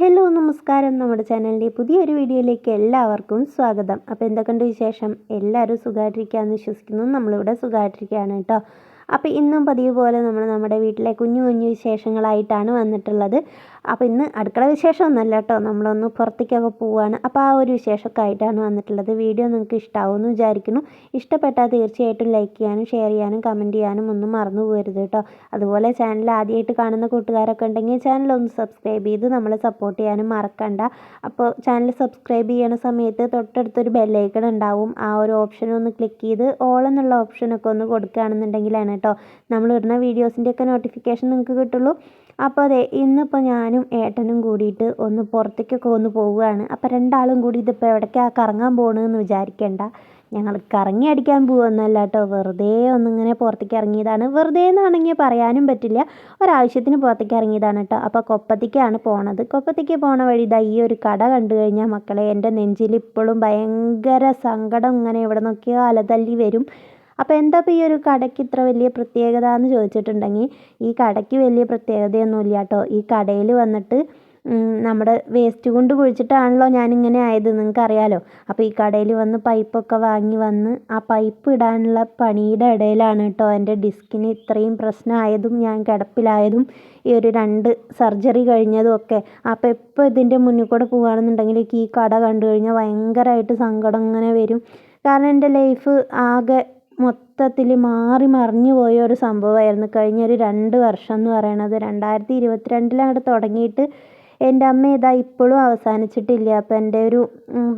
Hello നമസ്കാരം. നമ്മുടെ ചാനലിന്റെ പുതിയൊരു വീഡിയോയിലേക്ക് എല്ലാവർക്കും സ്വാഗതം. അപ്പോൾ എന്തൊക്കെയുണ്ട് വിശേഷം? എല്ലാവരും സുഖമായിട്ടിരിക്കുകയെന്ന് വിശ്വസിക്കുന്നു. നമ്മളിവിടെ സുഖമായിട്ടിരിക്കുകയാണ് കേട്ടോ. അപ്പോൾ ഇന്നും പതിവ് പോലെ നമ്മൾ നമ്മുടെ വീട്ടിലെ കുഞ്ഞു കുഞ്ഞു വിശേഷങ്ങളായിട്ടാണ് വന്നിട്ടുള്ളത്. അപ്പോൾ ഇന്ന് അടുക്കള വിശേഷമൊന്നുമല്ല കേട്ടോ. നമ്മളൊന്ന് പുറത്തേക്കൊക്കെ പോവുകയാണ് അപ്പോൾ ആ ഒരു വിശേഷമൊക്കെ ആയിട്ടാണ് വന്നിട്ടുള്ളത്. വീഡിയോ നിങ്ങൾക്ക് ഇഷ്ടമാവുമെന്ന് വിചാരിക്കുന്നു. ഇഷ്ടപ്പെട്ടാൽ തീർച്ചയായിട്ടും ലൈക്ക് ചെയ്യാനും ഷെയർ ചെയ്യാനും കമന്റ് ചെയ്യാനും ഒന്നും മറന്നു പോകരുത് കേട്ടോ. അതുപോലെ ചാനൽ ആദ്യമായിട്ട് കാണുന്ന കൂട്ടുകാരൊക്കെ ഉണ്ടെങ്കിൽ ചാനൽ ഒന്ന് സബ്സ്ക്രൈബ് ചെയ്ത് നമ്മളെ സപ്പോർട്ട് ചെയ്യാനും മറക്കണ്ട. അപ്പോൾ ചാനൽ സബ്സ്ക്രൈബ് ചെയ്യണ സമയത്ത് തൊട്ടടുത്തൊരു ബെല്ലൈക്കൺ ഉണ്ടാവും. ആ ഒരു ഓപ്ഷൻ ഒന്ന് ക്ലിക്ക് ചെയ്ത് ഓൾ എന്നുള്ള ഓപ്ഷനൊക്കെ ഒന്ന് കൊടുക്കുകയാണെന്നുണ്ടെങ്കിലാണ് കേട്ടോ. നമ്മൾ ഇടുന്ന വീഡിയോസിന്റെയൊക്കെ നോട്ടിഫിക്കേഷൻ നിങ്ങൾക്ക് കിട്ടുള്ളൂ. അപ്പോൾ അതെ ഇന്നിപ്പോൾ ഞാനും ഏട്ടനും കൂടിയിട്ട് ഒന്ന് പുറത്തേക്കൊക്കെ ഒന്ന് പോവുകയാണ്. അപ്പോൾ രണ്ടാളും കൂടി ഇതിപ്പോൾ എവിടേക്കാണ് കറങ്ങാൻ പോകണമെന്ന് വിചാരിക്കേണ്ട. ഞങ്ങൾ കറങ്ങി അടിക്കാൻ പോകുമെന്നല്ല കേട്ടോ. വെറുതെ ഒന്നിങ്ങനെ പുറത്തേക്ക് ഇറങ്ങിയതാണ്. വെറുതെ എന്നാണെങ്കിൽ പറയാനും പറ്റില്ല. ഒരാവശ്യത്തിന് പുറത്തേക്ക് ഇറങ്ങിയതാണ് കേട്ടോ. അപ്പോൾ കൊപ്പത്തേക്കാണ് പോണത്. കൊപ്പത്തേക്ക് പോണ വഴി ഇതാ ഈ ഒരു കട കണ്ടു കഴിഞ്ഞാൽ മക്കളെ എന്റെ നെഞ്ചിൽ ഇപ്പോഴും ഭയങ്കര സങ്കടം ഇങ്ങനെ എവിടെ നോക്കിയാൽ അലതല്ലി വരും. അപ്പോൾ എന്താ ഇപ്പോൾ ഈ ഒരു കടയ്ക്ക് ഇത്ര വലിയ പ്രത്യേകത എന്ന് ചോദിച്ചിട്ടുണ്ടെങ്കിൽ ഈ കടയ്ക്ക് വലിയ പ്രത്യേകതയൊന്നുമില്ല കേട്ടോ. ഈ കടയിൽ വന്നിട്ട് നമ്മുടെ വേസ്റ്റ് കൊണ്ട് കുഴിച്ചിട്ടാണല്ലോ ഞാനിങ്ങനെ ആയത് നിങ്ങൾക്ക് അറിയാലോ അപ്പോൾ ഈ കടയിൽ വന്ന് പൈപ്പൊക്കെ വാങ്ങി വന്ന് ആ പൈപ്പ് ഇടാനുള്ള പണിയുടെ ഇടയിലാണ് കേട്ടോ എന്റെ ഡിസ്കിന് ഇത്രയും പ്രശ്നമായതും ഞാൻ കിടപ്പിലായതും ഈ ഒരു രണ്ട് സർജറി കഴിഞ്ഞതും ഒക്കെ. അപ്പോൾ ഇപ്പോൾ ഇതിന്റെ മുന്നിൽ കൂടെ പോകുകയാണെന്നുണ്ടെങ്കിൽ ഈ കട കണ്ടു കഴിഞ്ഞാൽ ഭയങ്കരമായിട്ട് സങ്കടം ഇങ്ങനെ വരും. കാരണം എന്റെ ലൈഫ് ആകെ മൊത്തത്തിൽ മാറി മറിഞ്ഞു പോയ ഒരു സംഭവമായിരുന്നു. കഴിഞ്ഞ ഒരു രണ്ട് വർഷം എന്ന് പറയണത് രണ്ടായിരത്തി ഇരുപത്തിരണ്ടിലാണ് തുടങ്ങിയിട്ട് എന്റെ അമ്മ ഇതാ ഇപ്പോഴും അവസാനിച്ചിട്ടില്ല. അപ്പോൾ എന്റെ ഒരു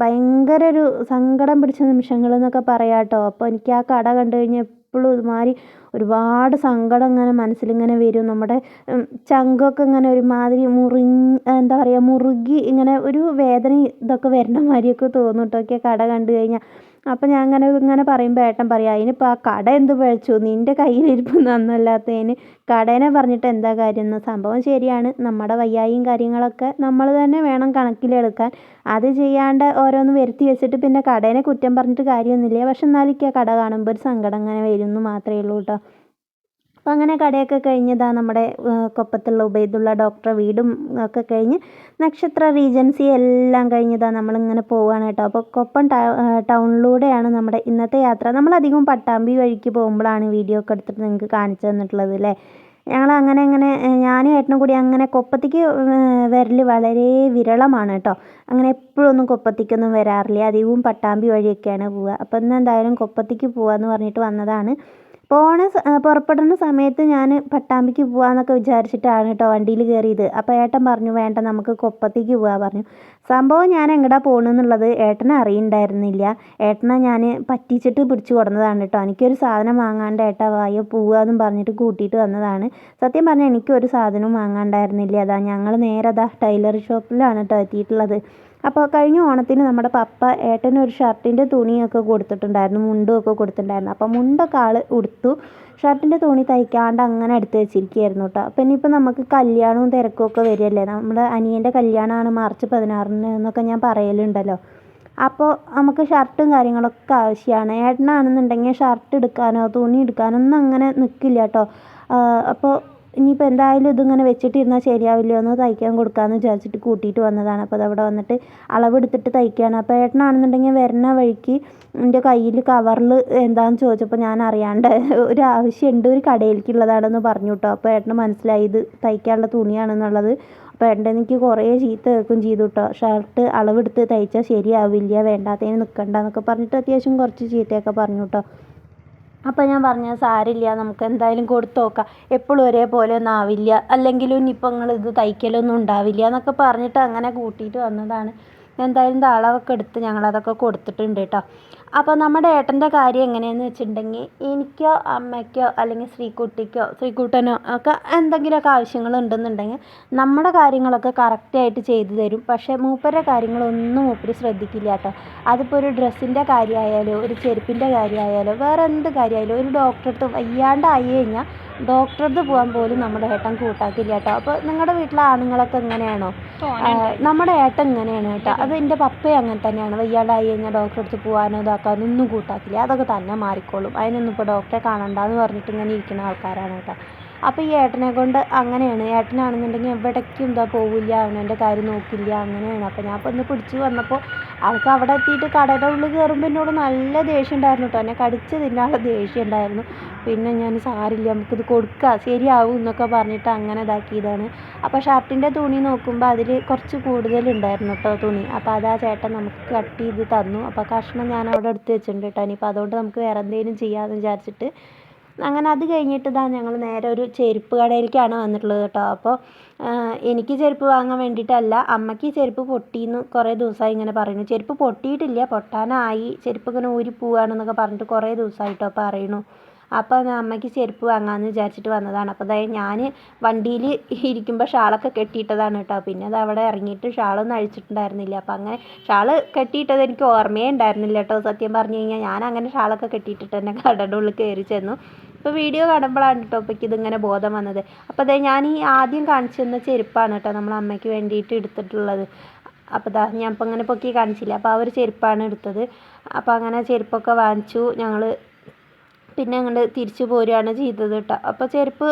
ഭയങ്കര ഒരു സങ്കടം പിടിച്ച നിമിഷങ്ങൾ എന്നൊക്കെ പറയാം കേട്ടോ. അപ്പോൾ എനിക്ക് ആ കട കണ്ടു കഴിഞ്ഞാൽ എപ്പോഴും ഒരുമാതിരി ഒരുപാട് സങ്കടം ഇങ്ങനെ മനസ്സിലിങ്ങനെ വരും. നമ്മുടെ ചങ്കൊക്കെ ഇങ്ങനെ ഒരുമാതിരി മുറി എന്താ പറയുക മുറുകി ഇങ്ങനെ ഒരു വേദന ഇതൊക്കെ വരണ മാതിരിയൊക്കെ തോന്നും കേട്ടോ. കട കണ്ടു കഴിഞ്ഞാൽ അപ്പം ഞാൻ അങ്ങനെ ഇങ്ങനെ പറയുമ്പോൾ ഏട്ടൻ പറയും അതിനിപ്പോൾ ആ കട എന്ത് പഴച്ചു നിന്റെ കയ്യിലിരിപ്പ് നന്നല്ലാത്തതിന് കടേനെ പറഞ്ഞിട്ട് എന്താ കാര്യം? എന്ന് സംഭവം ശരിയാണ്. നമ്മുടെ വയ്യായും കാര്യങ്ങളൊക്കെ നമ്മൾ തന്നെ വേണം കണക്കിലെടുക്കാൻ. അത് ചെയ്യാണ്ട് ഓരോന്ന് വരുത്തി വെച്ചിട്ട് പിന്നെ കടേനെ കുറ്റം പറഞ്ഞിട്ട് കാര്യമൊന്നുമില്ല. പക്ഷെ എന്നാലും ആ കട കാണുമ്പോൾ ഒരു സങ്കടം അങ്ങനെ വരുന്നു മാത്രമേ ഉള്ളൂ കേട്ടോ അപ്പോൾ അങ്ങനെ കടയൊക്കെ കഴിഞ്ഞതാ നമ്മുടെ കൊപ്പത്തുള്ള ഉബൈദുള്ള ഡോക്ടറെ വീടും ഒക്കെ കഴിഞ്ഞ് നക്ഷത്ര റീജൻസി എല്ലാം കഴിഞ്ഞതാ നമ്മളിങ്ങനെ പോവുകയാണ് കേട്ടോ. അപ്പോൾ കൊപ്പം ടൗണിലൂടെയാണ് നമ്മുടെ ഇന്നത്തെ യാത്ര. നമ്മളധികം പട്ടാമ്പി വഴിക്ക് പോകുമ്പോഴാണ് വീഡിയോ ഒക്കെ എടുത്തിട്ട് നിങ്ങൾക്ക് കാണിച്ചു തന്നിട്ടുള്ളത് അല്ലേ ഞങ്ങൾ അങ്ങനെ അങ്ങനെ ഞാനും ഏട്ടനും കൂടി അങ്ങനെ കൊപ്പത്തേക്ക് വരൽ വളരെ വിരളമാണ് കേട്ടോ. അങ്ങനെ എപ്പോഴും ഒന്നും കൊപ്പത്തേക്കൊന്നും വരാറില്ല. അധികവും പട്ടാമ്പി വഴിയൊക്കെയാണ് പോവുക. അപ്പോൾ ഇന്ന് എന്തായാലും കൊപ്പത്തേക്ക് പോവാന്ന് പറഞ്ഞിട്ട് വന്നതാണ്. പോണ പുറപ്പെടുന്ന സമയത്ത് ഞാൻ പട്ടാമ്പിക്ക് പോവാന്നൊക്കെ വിചാരിച്ചിട്ടാണ് കേട്ടോ വണ്ടിയിൽ കയറിയത് അപ്പോൾ ഏട്ടൻ പറഞ്ഞു വേണ്ട നമുക്ക് കൊപ്പത്തേക്ക് പോകാൻ പറഞ്ഞു. സംഭവം ഞാൻ എങ്ങടാ പോകണമെന്നുള്ളത് ഏട്ടനെ അറിയണ്ടായിരുന്നില്ല. ഏട്ടനെ ഞാൻ പറ്റിച്ചിട്ട് പിടിച്ചു കൊടുന്നതാണ് കേട്ടോ എനിക്കൊരു സാധനം വാങ്ങാണ്ട് ഏട്ടാ വായോ പോവാന്നും പറഞ്ഞിട്ട് കൂട്ടിയിട്ട് വന്നതാണ്. സത്യം പറഞ്ഞാൽ എനിക്കൊരു സാധനവും വാങ്ങാണ്ടായിരുന്നില്ല. അതാ ഞങ്ങൾ നേരെ അതാ ടൈലർ ഷോപ്പിലാണ് കേട്ടോ എത്തിയിട്ടുള്ളത്. അപ്പോൾ കഴിഞ്ഞ ഓണത്തിന് നമ്മുടെ പപ്പ ഏട്ടന് ഒരു ഷർട്ടിന്റെ തുണിയൊക്കെ കൊടുത്തിട്ടുണ്ടായിരുന്നു മുണ്ടും ഒക്കെ കൊടുത്തിട്ടുണ്ടായിരുന്നു. അപ്പോൾ മുണ്ടൊക്കെ ആൾ ഉടുത്തു. ഷർട്ടിന്റെ തുണി തയ്ക്കാണ്ട് അങ്ങനെ എടുത്ത് വെച്ചിരിക്കുകയായിരുന്നു കേട്ടോ. അപ്പോൾ ഇനിയിപ്പോൾ നമുക്ക് കല്യാണവും തിരക്കും ഒക്കെ വരികയല്ലേ? നമ്മുടെ അനിയന്റെ കല്യാണമാണ് മാർച്ച് പതിനാറിന് എന്നൊക്കെ ഞാൻ പറയലുണ്ടല്ലോ. അപ്പോൾ നമുക്ക് ഷർട്ടും കാര്യങ്ങളൊക്കെ ആവശ്യമാണ്. ഏട്ടനാണെന്നുണ്ടെങ്കിൽ ഷർട്ട് എടുക്കാനോ തുണി എടുക്കാനോ ഒന്നും അങ്ങനെ നിൽക്കില്ല കേട്ടോ. അപ്പോൾ ഇനിയിപ്പോൾ എന്തായാലും ഇതിങ്ങനെ വെച്ചിട്ടിരുന്നാൽ ശരിയാവില്ല എന്ന് തയ്ക്കാൻ കൊടുക്കാമെന്ന് വിചാരിച്ചിട്ട് കൂട്ടിയിട്ട് വന്നതാണ്. അപ്പോൾ അതവിടെ വന്നിട്ട് അളവെടുത്തിട്ട് തയ്ക്കുകയാണ് അപ്പോൾ ഏട്ടനാണെന്നുണ്ടെങ്കിൽ വരുന്ന വഴിക്ക് എന്റെ കയ്യിൽ കവറിൽ എന്താണെന്ന് ചോദിച്ചപ്പോൾ ഞാൻ അറിയാണ്ട് ഒരു ആവശ്യമുണ്ട് ഒരു കടയിലേക്കുള്ളതാണെന്ന് പറഞ്ഞു കേട്ടോ. അപ്പോൾ ഏട്ടന് മനസ്സിലായി ഇത് തയ്ക്കാനുള്ള തുണിയാണെന്നുള്ളത്. അപ്പോൾ ഏട്ടന്റെ എനിക്ക് കുറേ ചീത്ത കേൾക്കും ചെയ്തു കേട്ടോ. ഷർട്ട് അളവെടുത്ത് തയ്ച്ചാൽ ശരിയാവില്ല വേണ്ടാത്തതിന് നിൽക്കണ്ട എന്നൊക്കെ പറഞ്ഞിട്ട് അത്യാവശ്യം കുറച്ച് ചീത്തയൊക്കെ പറഞ്ഞു കേട്ടോ. അപ്പോൾ ഞാൻ പറഞ്ഞു സാരമില്ല നമുക്ക് എന്തായാലും കൊടുത്തു നോക്കാം. എപ്പോഴും ഒരേപോലെ ഒന്നും ആവില്ല. അല്ലെങ്കിലും ഇനിയിപ്പോൾ നിങ്ങൾ ഇത് തയ്ക്കലൊന്നും ഉണ്ടാവില്ല എന്നൊക്കെ പറഞ്ഞിട്ട് അങ്ങനെ കൂട്ടിയിട്ട് വന്നതാണ്. എന്തായാലും അളവൊക്കെ എടുത്ത് ഞങ്ങളതൊക്കെ കൊടുത്തിട്ടുണ്ട് കേട്ടോ അപ്പോൾ നമ്മുടെ ഏട്ടന്റെ കാര്യം എങ്ങനെയാണെന്ന് വെച്ചിട്ടുണ്ടെങ്കിൽ എനിക്കോ അമ്മയ്ക്കോ അല്ലെങ്കിൽ ശ്രീകുട്ടിക്കോ ശ്രീകുട്ടനോ ഒക്കെ എന്തെങ്കിലുമൊക്കെ ആവശ്യങ്ങൾ ഉണ്ടെന്നുണ്ടെങ്കിൽ നമ്മുടെ കാര്യങ്ങളൊക്കെ കറക്റ്റായിട്ട് ചെയ്തു തരും. പക്ഷേ മൂപ്പരുടെ കാര്യങ്ങളൊന്നും മൂപ്പര് ശ്രദ്ധിക്കില്ല കേട്ടോ അതിപ്പോൾ ഒരു ഡ്രസ്സിന്റെ കാര്യമായാലോ ഒരു ചെരുപ്പിന്റെ കാര്യമായാലോ വേറെ എന്ത് കാര്യമായാലും ഒരു ഡോക്ടറെ അടുത്ത് വയ്യാണ്ടായി കഴിഞ്ഞാൽ ഡോക്ടറെ അടുത്ത് പോകാൻ പോലും നമ്മുടെ ഏട്ടൻ കൂട്ടാക്കില്ല കേട്ടോ. അപ്പോൾ നിങ്ങളുടെ വീട്ടിലെ ആണുങ്ങളൊക്കെ എങ്ങനെയാണോ? നമ്മുടെ ഏട്ടൻ ഇങ്ങനെയാണ് കേട്ടോ? അത് എന്റെ പപ്പയും അങ്ങനെ തന്നെയാണ്. വയ്യാണ്ടായി കഴിഞ്ഞാൽ ഡോക്ടറെ അടുത്ത് പോകാനോ ഇതാക്കാനോ ഒന്നും കൂട്ടാക്കില്ല. അതൊക്കെ തന്നെ മാറിക്കോളും. അതിനൊന്നും ഇപ്പോൾ ഡോക്ടറെ കാണണ്ടെന്ന് പറഞ്ഞിട്ട് ഇങ്ങനെ ഇരിക്കുന്ന ആൾക്കാരാണ് കേട്ടോ. അപ്പോൾ ഈ ഏട്ടനെ കൊണ്ട് അങ്ങനെയാണ്. ഏട്ടനാണെന്നുണ്ടെങ്കിൽ എവിടേക്കും എന്താ പോവില്ല. അവനവന്റെ കാര്യം നോക്കില്ല. അങ്ങനെയാണ്. അപ്പോൾ ഞാൻ ഇപ്പോൾ ഒന്ന് പിടിച്ച് വന്നപ്പോൾ ആൾക്ക് അവിടെ എത്തിയിട്ട് കടയുടെ ഉള്ളിൽ കയറുമ്പോൾ എന്നോട് നല്ല ദേഷ്യം ഉണ്ടായിരുന്നു കേട്ടോ എന്നെ കടിച്ച് തിന്നാനുള്ള ദേഷ്യം ഉണ്ടായിരുന്നു. പിന്നെ ഞാൻ സാരില്ല നമുക്കിത് കൊടുക്കാം. ശരിയാവും എന്നൊക്കെ പറഞ്ഞിട്ട് അങ്ങനെ ഇതാക്കിയതാണ്. അപ്പോൾ ഷർട്ടിന്റെ തുണി നോക്കുമ്പോൾ അതിൽ കുറച്ച് കൂടുതലുണ്ടായിരുന്നു കേട്ടോ തുണി. അപ്പോൾ അത് ആ ചേട്ടൻ നമുക്ക് കട്ട് ചെയ്ത് തന്നു. അപ്പോൾ കഷ്ണം ഞാൻ അവിടെ എടുത്ത് വെച്ചിട്ടുണ്ട് കേട്ടോ ഇനിയിപ്പോൾ അതുകൊണ്ട് നമുക്ക് വേറെ എന്തെങ്കിലും ചെയ്യാമെന്ന് വിചാരിച്ചിട്ട് അങ്ങനെ അത് കഴിഞ്ഞിട്ട് ഇതാ ഞങ്ങൾ നേരെ ഒരു ചെരുപ്പ് കടയിലേക്കാണ് വന്നിട്ടുള്ളത് കേട്ടോ. അപ്പോൾ എനിക്ക് ചെരുപ്പ് വാങ്ങാൻ വേണ്ടിയിട്ടല്ല അമ്മയ്ക്ക് ചെരുപ്പ് പൊട്ടിയെന്ന് കുറേ ദിവസമായി ഇങ്ങനെ പറയുന്നു. ചെരുപ്പ് പൊട്ടിയിട്ടില്ല പൊട്ടാനായി ചെരുപ്പ് ഇങ്ങനെ ഊരി പോവുകയാണെന്നൊക്കെ പറഞ്ഞിട്ട് കുറേ ദിവസമായിട്ടോ പറയണു അപ്പോൾ അമ്മയ്ക്ക് ചെരുപ്പ് വാങ്ങാമെന്ന് വിചാരിച്ചിട്ട് വന്നതാണ്. അപ്പോൾ അതായത് ഞാൻ വണ്ടിയിൽ ഇരിക്കുമ്പോൾ ഷാളൊക്കെ കെട്ടിയിട്ടതാണ് കേട്ടോ. പിന്നെ അത് അവിടെ ഇറങ്ങിയിട്ട് ഷാളൊന്നും അഴിച്ചിട്ടുണ്ടായിരുന്നില്ല. അപ്പോൾ അങ്ങനെ ഷാൾ കെട്ടിയിട്ടത് എനിക്ക് ഓർമ്മയേ ഉണ്ടായിരുന്നില്ല കേട്ടോ. സത്യം പറഞ്ഞു കഴിഞ്ഞാൽ ഞാൻ അങ്ങനെ ഷാളൊക്കെ കെട്ടിയിട്ടിട്ട് തന്നെ കടയുടെ ഉള്ളിൽ കയറി ചെന്നു. ഇപ്പോൾ വീഡിയോ കാണുമ്പോഴാണ് കേട്ടോ ഇപ്പോൾ ഇതിങ്ങനെ ബോധം വന്നത്. അപ്പോൾ അതെ ഞാൻ ഈ ആദ്യം കാണിച്ചു തന്ന ചെരുപ്പാണ് കേട്ടോ നമ്മൾ അമ്മയ്ക്ക് വേണ്ടിയിട്ട് എടുത്തിട്ടുള്ളത്. അപ്പോൾ ദാ ഞാൻ ഇപ്പോൾ ഇങ്ങനെ പൊക്കി കാണിച്ചില്ല. അപ്പോൾ ആ ഒരു ചെരുപ്പാണ് എടുത്തത്. അപ്പോൾ അങ്ങനെ ചെരുപ്പൊക്കെ വാങ്ങിച്ചു. ഞങ്ങൾ പിന്നെ അങ്ങോട്ട് തിരിച്ചു പോരുകയാണ് ചെയ്തത് കേട്ടോ അപ്പോൾ ചെരുപ്പ്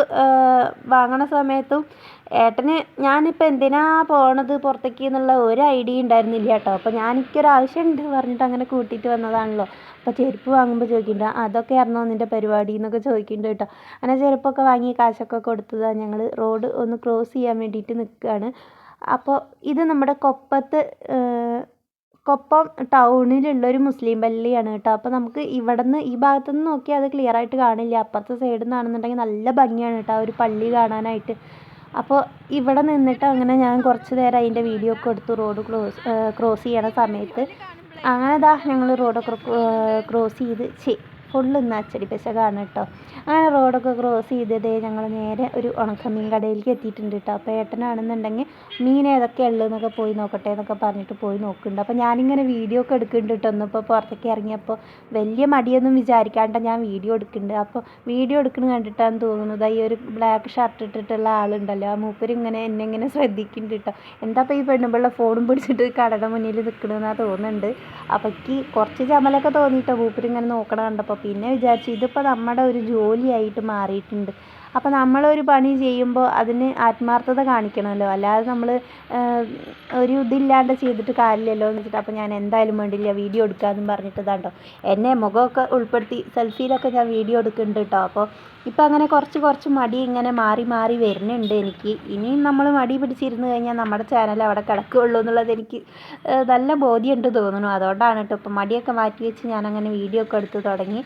വാങ്ങണ സമയത്തും ഏട്ടന് ഞാനിപ്പോൾ എന്തിനാ പോണത് പുറത്തേക്ക് എന്നുള്ള ഒരു ഐഡിയ ഉണ്ടായിരുന്നില്ല കേട്ടോ അപ്പോൾ ഞാൻ എനിക്കൊരു ആവശ്യമുണ്ട് പറഞ്ഞിട്ട് അങ്ങനെ കൂട്ടിയിട്ട് വന്നതാണല്ലോ. അപ്പോൾ ചെരുപ്പ് വാങ്ങുമ്പോൾ ചോദിക്കുന്നുണ്ട് അതൊക്കെ ആയിരുന്നോ നിന്റെ പരിപാടി എന്നൊക്കെ ചോദിക്കുന്നുണ്ട് കേട്ടോ അങ്ങനെ ചെരുപ്പൊക്കെ വാങ്ങി കാശൊക്കെ കൊടുത്തതാണ് ഞങ്ങൾ റോഡ് ഒന്ന് ക്രോസ് ചെയ്യാൻ വേണ്ടിയിട്ട് നിൽക്കുകയാണ് അപ്പോൾ ഇത് നമ്മുടെ കൊപ്പത്ത് കൊപ്പം ടൗണിലുള്ള ഒരു മുസ്ലിം പള്ളിയാണ് കേട്ടോ. അപ്പോൾ നമുക്ക് ഇവിടെ നിന്ന് ഈ ഭാഗത്തു നിന്ന് നോക്കിയാൽ അത് ക്ലിയർ ആയിട്ട് കാണില്ല. അപ്പുറത്തെ സൈഡിൽ നിന്നാണെന്നുണ്ടെങ്കിൽ നല്ല ഭംഗിയാണ് കേട്ടോ ആ ഒരു പള്ളി കാണാനായിട്ട്. അപ്പോൾ ഇവിടെ നിന്നിട്ട് അങ്ങനെ ഞാൻ കുറച്ച് നേരം അതിന്റെ വീഡിയോ ഒക്കെ എടുത്തു റോഡ് ക്രോസ് ക്രോസ് ചെയ്യണ സമയത്ത്. അങ്ങനെ ഇതാ ഞങ്ങൾ റോഡൊക്കെ ക്രോസ് ചെയ്ത് ഫുള്ള് ഇന്ന് അച്ചടി പെശകാണ് കേട്ടോ. അങ്ങനെ റോഡൊക്കെ ക്രോസ് ചെയ്തതേ ഞങ്ങൾ നേരെ ഒരു ഉണക്കമീൻ കടയിലേക്ക് എത്തിയിട്ടുണ്ട് കേട്ടോ. അപ്പോൾ ഏട്ടനാണെന്നുണ്ടെങ്കിൽ മീൻ ഏതൊക്കെ ഉള്ളതെന്നൊക്കെ പോയി നോക്കട്ടെ എന്നൊക്കെ പറഞ്ഞിട്ട് പോയി നോക്കുന്നുണ്ട്. അപ്പോൾ ഞാനിങ്ങനെ വീഡിയോ ഒക്കെ എടുക്കുന്നുണ്ട് കേട്ടോ. ഒന്നിപ്പോൾ പുറത്തേക്ക് ഇറങ്ങിയപ്പോൾ വലിയ മടിയൊന്നും വിചാരിക്കാണ്ട് ഞാൻ വീഡിയോ എടുക്കുന്നുണ്ട്. അപ്പോൾ വീഡിയോ എടുക്കുന്നത് കണ്ടിട്ടാണ് തോന്നുന്നത്. ഈ ഒരു ബ്ലാക്ക് ഷർട്ട് ഇട്ടിട്ടുള്ള ആളുണ്ടല്ലോ. ആ മൂപ്പര് ഇങ്ങനെ എന്നെ ഇങ്ങനെ ശ്രദ്ധിക്കുന്നുണ്ട് കേട്ടോ. എന്താ ഇപ്പോൾ ഈ പെണ്ണുമ്പിള്ള ഫോണും പിടിച്ചിട്ട് കടയുടെ മുന്നിൽ നിൽക്കണമെന്നാണ് തോന്നുന്നുണ്ട്. അപ്പോൾ കുറച്ച് ചമലൊക്കെ തോന്നിയിട്ടോ. മൂപ്പര് ഇങ്ങനെ നോക്കണം കണ്ടപ്പോൾ പിന്നെ വിചാരിച്ചു ഇതിപ്പോൾ നമ്മുടെ ഒരു ജോലിയായിട്ട് മാറിയിട്ടുണ്ട്. അപ്പോൾ നമ്മളൊരു പണി ചെയ്യുമ്പോൾ അതിന് ആത്മാർത്ഥത കാണിക്കണമല്ലോ. അല്ലാതെ നമ്മൾ ഒരു ഇതില്ലാണ്ട് ചെയ്തിട്ട് കാര്യമില്ലല്ലോ എന്ന് വെച്ചിട്ട് അപ്പോൾ ഞാൻ എന്തായാലും വേണ്ടില്ല വീഡിയോ എടുക്കാമെന്നും പറഞ്ഞിട്ട് ഇതാണ്ടോ എന്നെ മുഖമൊക്കെ ഉൾപ്പെടുത്തി സെൽഫിയിലൊക്കെ ഞാൻ വീഡിയോ എടുക്കുന്നുണ്ട് കേട്ടോ അപ്പോൾ ഇപ്പോൾ അങ്ങനെ കുറച്ച് കുറച്ച് മടി ഇങ്ങനെ മാറി മാറി വരുന്നുണ്ട് എനിക്ക്. ഇനിയും നമ്മൾ മടി പിടിച്ചിരുന്ന് കഴിഞ്ഞാൽ നമ്മുടെ ചാനൽ അവിടെ കിടക്കുകയുള്ളൂ എന്നുള്ളത് എനിക്ക് നല്ല ബോധ്യമുണ്ട് തോന്നുന്നു. അതുകൊണ്ടാണ് കേട്ടോ ഇപ്പോൾ മടിയൊക്കെ മാറ്റി വെച്ച് ഞാൻ അങ്ങനെ വീഡിയോ ഒക്കെ എടുത്ത് തുടങ്ങി.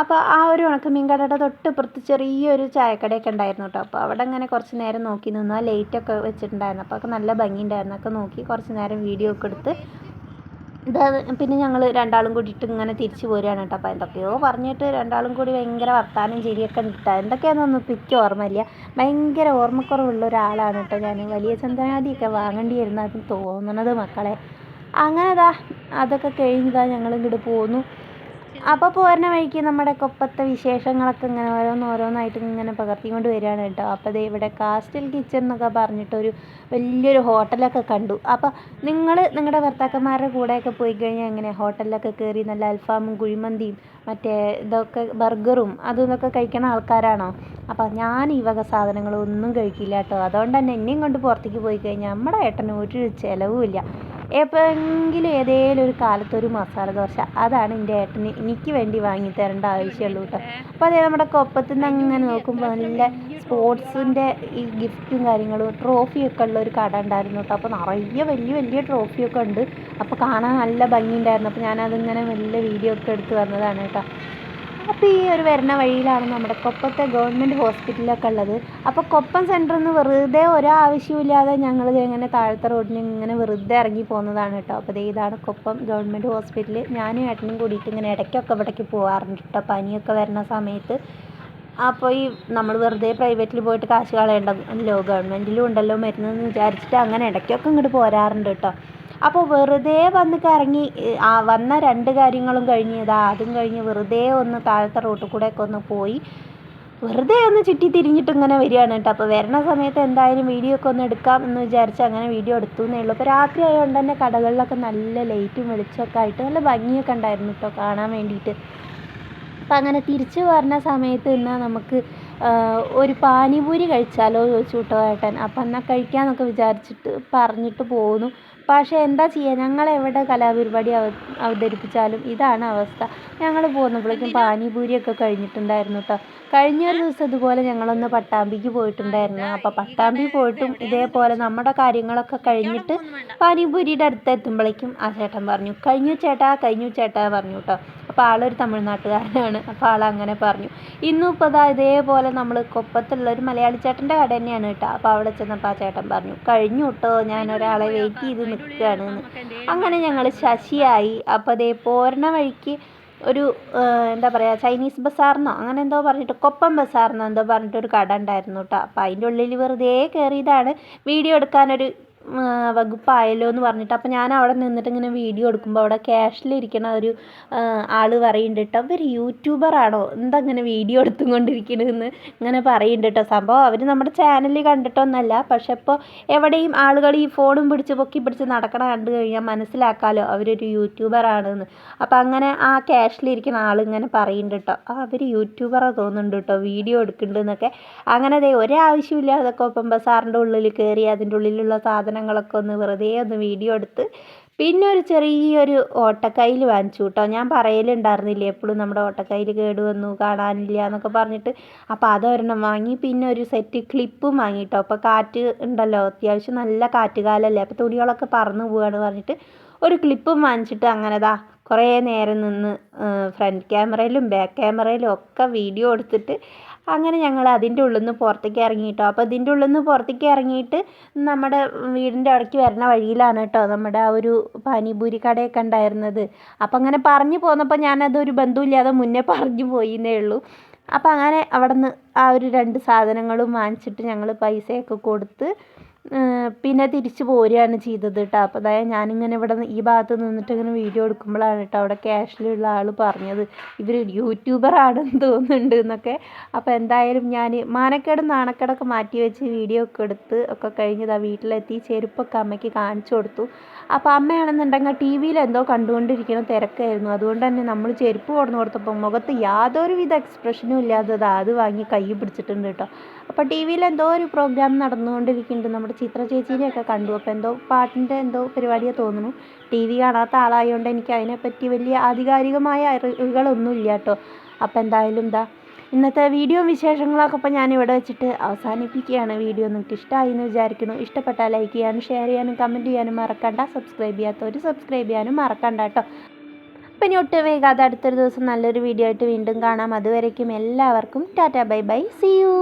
അപ്പോൾ ആ ഒരു ഉണക്ക ഉണക്കമീൻ കടയുടെ തൊട്ടിപ്പുറത്ത് ചെറിയൊരു ചായക്കടയൊക്കെ ഉണ്ടായിരുന്നു കേട്ടോ. അപ്പോൾ അവിടെ അങ്ങനെ കുറച്ച് നേരം നോക്കി നിന്നു ആ ലൈറ്റൊക്കെ വെച്ചിട്ടുണ്ടായിരുന്നു. അപ്പോൾ ഒക്കെ നല്ല ഭംഗിയുണ്ടായിരുന്നു ഒക്കെ നോക്കി കുറച്ച് നേരം വീഡിയോ ഒക്കെ എടുത്ത് ഇതാ പിന്നെ ഞങ്ങൾ രണ്ടാളും കൂടിയിട്ട് ഇങ്ങനെ തിരിച്ചു പോരുകയാണ് കേട്ടോ. അപ്പോൾ എന്തൊക്കെയോ പറഞ്ഞിട്ട് രണ്ടാളും കൂടി ഭയങ്കര വർത്താനം ചിരിയൊക്കെ കിട്ടുക എന്തൊക്കെയാണെന്നൊന്നും പിക്ക് ഓർമ്മയില്ല. ഭയങ്കര ഓർമ്മക്കുറവുള്ള ഒരാളാണ് കേട്ടോ ഞാൻ. വലിയ ചന്ദനാദിയൊക്കെ വാങ്ങേണ്ടി വരുന്നത് തോന്നണത് മക്കളെ. അങ്ങനെ ദാ അതൊക്കെ കഴിഞ്ഞതാ ഞങ്ങൾ ഇങ്ങോട്ട് പോന്നു. അപ്പോൾ പോരുന്ന വഴിക്ക് നമ്മുടെ കൊപ്പത്തെ വിശേഷങ്ങളൊക്കെ ഇങ്ങനെ ഓരോന്ന് ഓരോന്നായിട്ട് ഇങ്ങനെ പകർത്തിക്കൊണ്ട് വരികയാണ് കേട്ടോ. അപ്പോൾ ദേ ഇവിടെ കാസ്റ്റൽ കിച്ചൺ എന്നൊക്കെ പറഞ്ഞിട്ടൊരു വലിയൊരു ഹോട്ടലൊക്കെ കണ്ടു. അപ്പോൾ നിങ്ങൾ നിങ്ങളുടെ ഭർത്താക്കന്മാരുടെ കൂടെയൊക്കെ പോയി കഴിഞ്ഞാൽ എങ്ങനെ? ഹോട്ടലിലൊക്കെ കയറി നല്ല അൽഫാമും കുഴിമന്തിയും മറ്റേ ഇതൊക്കെ ബർഗറും അതും ഇതൊക്കെ കഴിക്കണ ആൾക്കാരാണോ? അപ്പോൾ ഞാൻ ഈ വക സാധനങ്ങളൊന്നും കഴിക്കില്ല കേട്ടോ. അതുകൊണ്ട് തന്നെ എന്നെയും കൊണ്ട് പുറത്തേക്ക് പോയി കഴിഞ്ഞാൽ നമ്മുടെ ഏട്ടന് ഒരു ചിലവുമില്ല. എപ്പോഴെങ്കിലും ഏതെങ്കിലും ഒരു കാലത്ത് ഒരു മസാല ദോശ അതാണ് എന്റെ ഏട്ടന് എനിക്ക് വേണ്ടി വാങ്ങി തരേണ്ട ആവശ്യമുള്ളൂ കേട്ടോ അപ്പോൾ അതേ നമ്മുടെ കൊപ്പത്തിൽ നിന്ന് അങ്ങനെ നോക്കുമ്പോൾ നല്ല സ്പോർട്സിന്റെ ഈ ഗിഫ്റ്റും കാര്യങ്ങളും ട്രോഫിയൊക്കെ ഉള്ള ഒരു കട ഉണ്ടായിരുന്നു കേട്ടോ അപ്പോൾ നിറയെ വലിയ വലിയ ട്രോഫിയൊക്കെ ഉണ്ട്. അപ്പോൾ കാണാൻ നല്ല ഭംഗിയുണ്ടായിരുന്നു അപ്പോൾ ഞാനതിങ്ങനെ വലിയ വീഡിയോ ഒക്കെ എടുത്ത് വന്നതാണ് കേട്ടോ അപ്പോൾ ഈ ഒരു വരുന്ന വഴിയിലാണ് നമ്മുടെ കൊപ്പത്തെ ഗവൺമെന്റ് ഹോസ്പിറ്റലൊക്കെ ഉള്ളത്. അപ്പോൾ കൊപ്പം സെന്ററിൽ നിന്ന് വെറുതെ ഒരാവശ്യമില്ലാതെ ഞങ്ങൾ ഇങ്ങനെ താഴത്തെ റോഡിന് ഇങ്ങനെ വെറുതെ ഇറങ്ങി പോകുന്നതാണ് കേട്ടോ. അപ്പോൾ ഇതാണ് കൊപ്പം ഗവൺമെന്റ് ഹോസ്പിറ്റൽ ഞാനും ഏട്ടനും കൂടിയിട്ട് ഇങ്ങനെ ഇടയ്ക്കൊക്കെ ഇവിടേക്ക് പോകാറുണ്ട് കേട്ടോ. പനിയൊക്കെ വരുന്ന സമയത്ത്. അപ്പോൾ ഈ നമ്മൾ വെറുതെ പ്രൈവറ്റിൽ പോയിട്ട് കാശ് കളയണ്ടല്ലോ ഗവൺമെന്റിലും ഉണ്ടല്ലോ മരുന്നെന്ന് വിചാരിച്ചിട്ട് അങ്ങനെ ഇടയ്ക്കൊക്കെ ഇങ്ങോട്ട് പോരാറുണ്ട് കേട്ടോ. അപ്പോൾ വെറുതെ വന്ന് കറങ്ങി ആ വന്ന രണ്ട് കാര്യങ്ങളും കഴിഞ്ഞ് ഇതാ അതും കഴിഞ്ഞ് വെറുതെ ഒന്ന് താഴത്തെ റോട്ടിൽ കൂടെയൊക്കെ ഒന്ന് പോയി വെറുതെ ഒന്ന് ചുറ്റി തിരിഞ്ഞിട്ട് ഇങ്ങനെ വരികയാണ് കേട്ടോ. അപ്പോൾ വരണ സമയത്ത് എന്തായാലും വീഡിയോ ഒക്കെ ഒന്ന് എടുക്കാം എന്ന് വിചാരിച്ച് അങ്ങനെ വീഡിയോ എടുത്തു എന്നേ അപ്പോൾ രാത്രി ആയതുകൊണ്ട് തന്നെ കടകളിലൊക്കെ നല്ല ലൈറ്റും വെളിച്ചമൊക്കെ ആയിട്ട് നല്ല ഭംഗിയൊക്കെ ഉണ്ടായിരുന്നു കേട്ടോ കാണാൻ വേണ്ടിയിട്ട്. അപ്പം അങ്ങനെ തിരിച്ചു വരുന്ന സമയത്ത് എന്നാൽ നമുക്ക് ഒരു പാനിപൂരി കഴിച്ചാലോ ചോദിച്ചു കേട്ടോ ഏട്ടൻ. അപ്പം എന്നാൽ കഴിക്കാമെന്നൊക്കെ വിചാരിച്ചിട്ട് പറഞ്ഞിട്ട് പോന്നു. പക്ഷേ എന്താ ചെയ്യുക ഞങ്ങൾ എവിടെ കലാപരിപാടി അവ അവതരിപ്പിച്ചാലും ഇതാണ് അവസ്ഥ. ഞങ്ങൾ പോന്നപ്പോഴേക്കും പാനിപൂരിയൊക്കെ കഴിഞ്ഞിട്ടുണ്ടായിരുന്നു കേട്ടോ കഴിഞ്ഞ ഒരു ദിവസം ഇതുപോലെ ഞങ്ങളൊന്ന് പട്ടാമ്പിക്ക് പോയിട്ടുണ്ടായിരുന്നു. അപ്പോൾ പട്ടാമ്പി പോയിട്ടും ഇതേപോലെ നമ്മുടെ കാര്യങ്ങളൊക്കെ കഴിഞ്ഞിട്ട് പാനിപൂരിയുടെ അടുത്ത് എത്തുമ്പോഴേക്കും ആ ചേട്ടൻ പറഞ്ഞു കഴിഞ്ഞു ചേട്ടാ കഴിഞ്ഞു ചേട്ടാ പറഞ്ഞു കേട്ടോ അപ്പോൾ ആളൊരു തമിഴ്നാട്ടുകാരനാണ്. അപ്പോൾ ആൾ അങ്ങനെ പറഞ്ഞു. ഇന്നും ഇപ്പോൾ ഇതാ ഇതേപോലെ നമ്മൾ കൊപ്പത്തുള്ള ഒരു മലയാളി ചേട്ടന്റെ കട തന്നെയാണ് കേട്ടോ. അപ്പോൾ അവിടെ ചെന്നപ്പോൾ ആ ചേട്ടൻ പറഞ്ഞു കഴിഞ്ഞു കേട്ടോ ഞാൻ ഒരാളെ വെയിറ്റ് ചെയ്ത് നിൽക്കുകയാണ് അങ്ങനെ ഞങ്ങൾ ശശിയായി. അപ്പോൾ അതേ പോരണ വഴിക്ക് ഒരു എന്താ പറയുക ചൈനീസ് ബസാറിനോ അങ്ങനെ എന്തോ പറഞ്ഞിട്ട് കൊപ്പം ബസാറിനോ എന്തോ പറഞ്ഞിട്ട് ഒരു കട ഉണ്ടായിരുന്നു കേട്ടോ അപ്പോൾ അതിന്റെ ഉള്ളിൽ വെറുതെ കയറിയതാണ് വീഡിയോ എടുക്കാനൊരു വകുപ്പായല്ലോ എന്ന് പറഞ്ഞിട്ട്. അപ്പോൾ ഞാൻ അവിടെ നിന്നിട്ട് ഇങ്ങനെ വീഡിയോ എടുക്കുമ്പോൾ അവിടെ ക്യാഷിലിരിക്കണ ഒരു ആൾ പറയുന്നുണ്ട് കേട്ടോ അവർ യൂട്യൂബറാണോ എന്താ ഇങ്ങനെ വീഡിയോ എടുത്തുകൊണ്ടിരിക്കണതെന്ന് ഇങ്ങനെ പറയുന്നുണ്ട് കേട്ടോ. സംഭവം അവർ നമ്മുടെ ചാനലിൽ കണ്ടിട്ടൊന്നല്ല പക്ഷെ ഇപ്പോൾ എവിടെയും ആളുകൾ ഈ ഫോണും പിടിച്ച് പൊക്കി പിടിച്ച് നടക്കണ കണ്ടു കഴിഞ്ഞാൽ മനസ്സിലാക്കാമല്ലോ അവരൊരു യൂട്യൂബറാണെന്ന് അപ്പോൾ അങ്ങനെ ആ ക്യാഷിലിരിക്കുന്ന ആൾ ഇങ്ങനെ പറയുന്നുണ്ട് കേട്ടോ ആ അവർ യൂട്യൂബറാണ് തോന്നുന്നുണ്ട് കേട്ടോ വീഡിയോ എടുക്കുന്നുണ്ടെന്നൊക്കെ അങ്ങനെ ദേ ഒരാവശ്യമില്ലാതെ ഒപ്പം ബസാറിന്റെ ഉള്ളിൽ കയറി അതിന്റെ ഉള്ളിലുള്ള സാധനങ്ങളൊക്കെ ഒന്ന് വെറുതെ ഒന്ന് വീഡിയോ എടുത്ത് പിന്നെ ഒരു ചെറിയൊരു ഓട്ടക്കൈയിൽ വാങ്ങിച്ചു കേട്ടോ. ഞാൻ പറയലുണ്ടായിരുന്നില്ലേ എപ്പോഴും നമ്മുടെ ഓട്ടക്കൈയിൽ കേട് വന്നു കാണാനില്ല എന്നൊക്കെ പറഞ്ഞിട്ട്. അപ്പോൾ അതൊരെണ്ണം വാങ്ങി പിന്നെ ഒരു സെറ്റ് ക്ലിപ്പും വാങ്ങി കേട്ടോ. അപ്പോൾ കാറ്റ് ഉണ്ടല്ലോ അത്യാവശ്യം നല്ല കാറ്റുകാലല്ലേ. അപ്പോൾ തുണികളൊക്കെ പറന്നു പോവുകയാണ് പറഞ്ഞിട്ട് ഒരു ക്ലിപ്പും വാങ്ങിച്ചിട്ട് അങ്ങനെ ദാ കുറേ നേരം നിന്ന് ഫ്രണ്ട് ക്യാമറയിലും ബാക്ക് ക്യാമറയിലും ഒക്കെ വീഡിയോ എടുത്തിട്ട് അങ്ങനെ ഞങ്ങൾ അതിന്റെ ഉള്ളിൽ നിന്ന് പുറത്തേക്ക് ഇറങ്ങി കേട്ടോ അപ്പോൾ ഇതിന്റെ ഉള്ളിൽ നിന്ന് പുറത്തേക്ക് ഇറങ്ങിയിട്ട് നമ്മുടെ വീടിന്റെ അവിടേക്ക് വരുന്ന വഴിയിലാണ് കേട്ടോ നമ്മുടെ ആ ഒരു പാനിപൂരി കടയൊക്കെ ഉണ്ടായിരുന്നത്. അപ്പോൾ അങ്ങനെ പറഞ്ഞു പോന്നപ്പോൾ ഞാനതൊരു ബന്ധമില്ലാതെ മുന്നേ പറഞ്ഞു പോയിന്നേ ഉള്ളൂ. അപ്പോൾ അങ്ങനെ അവിടെ നിന്ന് ആ ഒരു രണ്ട് സാധനങ്ങളും വാങ്ങിച്ചിട്ട് ഞങ്ങൾ പൈസയൊക്കെ കൊടുത്ത് പിന്നെ തിരിച്ച് പോരുകയാണ് ചെയ്തത് കേട്ടോ അപ്പോൾ അതായത് ഞാനിങ്ങനെ ഇവിടെ ഈ ഭാഗത്ത് നിന്നിട്ട് ഇങ്ങനെ വീഡിയോ എടുക്കുമ്പോഴാണ് കേട്ടോ അവിടെ ക്യാഷിലുള്ള ആൾ പറഞ്ഞത്. ഇവർ യൂട്യൂബറാണെന്ന് തോന്നുന്നുണ്ട് എന്നൊക്കെ. അപ്പോൾ എന്തായാലും ഞാൻ മാനക്കേട് നാണക്കേടൊക്കെ മാറ്റി വെച്ച് വീഡിയോ ഒക്കെ എടുത്ത് ഒക്കെ കഴിഞ്ഞത് ആ വീട്ടിലെത്തി ചെരുപ്പൊക്കെ അമ്മയ്ക്ക് കാണിച്ചു കൊടുത്തു. അപ്പോൾ അമ്മയാണെന്നുണ്ടെങ്കിൽ ടി വിയിൽ എന്തോ കണ്ടുകൊണ്ടിരിക്കുന്ന തിരക്കായിരുന്നു. അതുകൊണ്ട് തന്നെ നമ്മൾ ചെരുപ്പ് കൊടുന്നു കൊടുത്തപ്പോൾ മുഖത്ത് യാതൊരുവിധ എക്സ്പ്രഷനും ഇല്ലാത്തത് അത് വാങ്ങി കൈ പിടിച്ചിട്ടുണ്ട് കേട്ടോ അപ്പോൾ ടി വിയിൽ എന്തോ ഒരു പ്രോഗ്രാം നടന്നുകൊണ്ടിരിക്കുന്നുണ്ട്. നമ്മുടെ ചിത്ര ചേച്ചീനെയൊക്കെ കണ്ടു. അപ്പോൾ എന്തോ പാട്ടിന്റെ എന്തോ പരിപാടിയാണ് തോന്നുന്നു. ടി വി കാണാത്ത ആളായതുകൊണ്ട് എനിക്ക് അതിനെപ്പറ്റി വലിയ ആധികാരികമായ അറിവുകളൊന്നും ഇല്ല കേട്ടോ. അപ്പോൾ എന്തായാലും എന്താ ഇന്നത്തെ വീഡിയോ വിശേഷങ്ങളൊക്കെ അപ്പോൾ ഇവിടെ വെച്ചിട്ട് അവസാനിപ്പിക്കുകയാണ്. വീഡിയോ നിങ്ങൾക്ക് ഇഷ്ടമായി എന്ന് വിചാരിക്കുന്നു. ഇഷ്ടപ്പെട്ടാൽ ലൈക്ക് ചെയ്യാനും ഷെയർ ചെയ്യാനും കമന്റ് ചെയ്യാനും മറക്കണ്ട. സബ്സ്ക്രൈബ് ചെയ്യാത്തവർ സബ്സ്ക്രൈബ് ചെയ്യാനും മറക്കണ്ട കേട്ടോ. അപ്പം ഇനി ഒട്ടും വേഗാതെ അടുത്തൊരു ദിവസം നല്ലൊരു വീഡിയോ ആയിട്ട് വീണ്ടും കാണാം. അതുവരേക്കും എല്ലാവർക്കും tata bye bye. See you